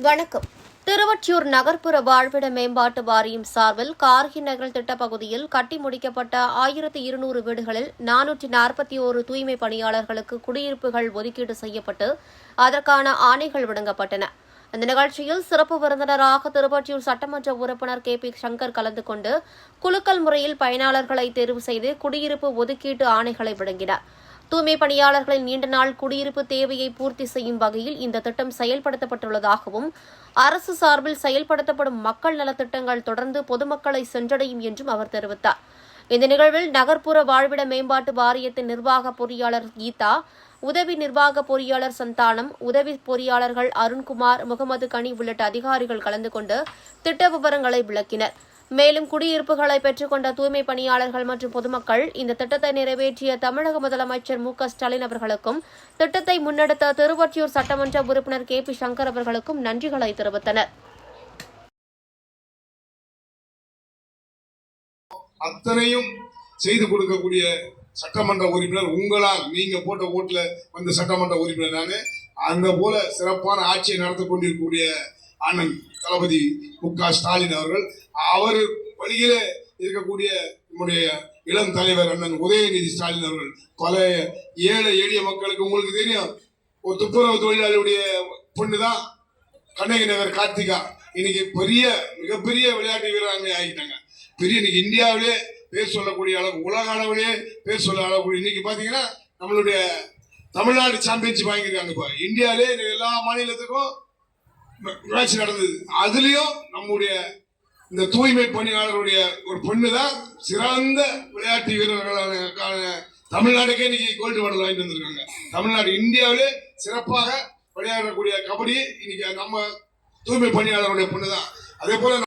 வணக்கம். திருவொற்றியூர் நகர்ப்புற வாழ்விட மேம்பாட்டு வாரியம் சார்பில் கார்கி நகர் திட்டப் பகுதியில் கட்டி முடிக்கப்பட்ட ஆயிரத்தி இருநூறு வீடுகளில் நானூற்றி நாற்பத்தி ஓரு தூய்மை பணியாளர்களுக்கு குடியிருப்புகள் ஒதுக்கீடு செய்யப்பட்டு அதற்கான ஆணைகள் வழங்கப்பட்டன இந்த நிகழ்ச்சியில் சிறப்பு விருந்தினராக திருவொற்றியூர் சட்டமன்ற உறுப்பினர் கே பி சங்கர் கலந்து கொண்டு குலுக்கல் முறையில் பயனாளர்களை தேர்வு செய்து குடியிருப்பு ஒதுக்கீட்டு ஆணைகளை வழங்கினார் தூய்மை பணியாளர்களின் நீண்ட நாள் குடியிருப்பு தேவையை பூர்த்தி செய்யும் வகையில் இந்த திட்டம் செயல்படுத்தப்பட்டுள்ளதாகவும் அரசு சார்பில் செயல்படுத்தப்படும் மக்கள் நலத்திட்டங்கள் தொடர்ந்து பொதுமக்களை சென்றடையும் என்றும் அவர் தெரிவித்தார். இந்த நிகழ்வில் நகர்ப்புற வாழ்விட மேம்பாட்டு வாரியத்தின் நிர்வாக பொறியாளர் கீதா உதவி நிர்வாக பொறியாளர் சந்தானம் உதவி பொறியாளர்கள் அருண்குமார் முகமது கனி உள்ளிட்ட அதிகாரிகள் கலந்து கொண்டு திட்ட விவரங்களை விளக்கினர். மேலும் குடியிருப்புகளை பெற்றுக்கொண்ட தூய்மை பணியாளர்கள் மற்றும் பொதுமக்கள் இந்த திட்டத்தை நிறைவேற்றிய தமிழக முதலமைச்சர் மு ஸ்டாலின் அவர்களுக்கும் திட்டத்தை முன்னெடுத்த திருவொற்றியூர் சட்டமன்ற உறுப்பினர் கே பி சங்கர் அவர்களுக்கும் நன்றிகளை தெரிவித்தனர். அத்தனையும் செய்து கொடுக்கக்கூடிய சட்டமன்ற உறுப்பினர் உங்களால் நீங்க போட்ட ஓட்டுல வந்த சட்டமன்ற உறுப்பினர் நானு. அந்த போல சிறப்பான ஆட்சியை நடத்தி கொண்டிருக்கக்கூடிய அண்ணன் தளபதி மு க ஸ்டாலின் அவர்கள் அவர் வழியில இருக்கக்கூடிய நம்முடைய இளம் தலைவர் அண்ணன் உதயநிதி ஸ்டாலின் அவர்கள் பல ஏழை எளிய மக்களுக்கு உங்களுக்கு தெரியும் ஒரு துப்புரவு தொழிலாளியுடைய பொண்ணு தான் கண்ணகி நகர் கார்த்திகா. இன்னைக்கு பெரிய மிகப்பெரிய விளையாட்டு வீராங்கனை ஆகிட்டாங்க. பெரிய இன்னைக்கு இந்தியாவிலே பேர் சொல்லக்கூடிய அளவு உலக அளவிலே பேர் சொல்ல அளவுக்கு இன்னைக்கு பாத்தீங்கன்னா நம்மளுடைய தமிழ்நாடு சாம்பியன்ஷிப் வாங்கியிருக்காங்க இப்போ இந்தியாவிலே எல்லா மாநிலத்துக்கும் மேட்ச் நடந்தது. அதுலயும் நம்முடைய இந்த தூய்மை பணியாளருடைய ஒரு பொண்ணு தான் சிறந்த விளையாட்டு வீரர்களான தமிழ்நாடுக்கே இன்னைக்கு கோல்டு மெடல் வாங்கிட்டு வந்திருக்காங்க. தமிழ்நாடு இந்தியாவிலே சிறப்பாக விளையாடக்கூடிய கபடி இன்னைக்கு நம்ம தூய்மை பணியாளருடைய பொண்ணு தான் அதே போல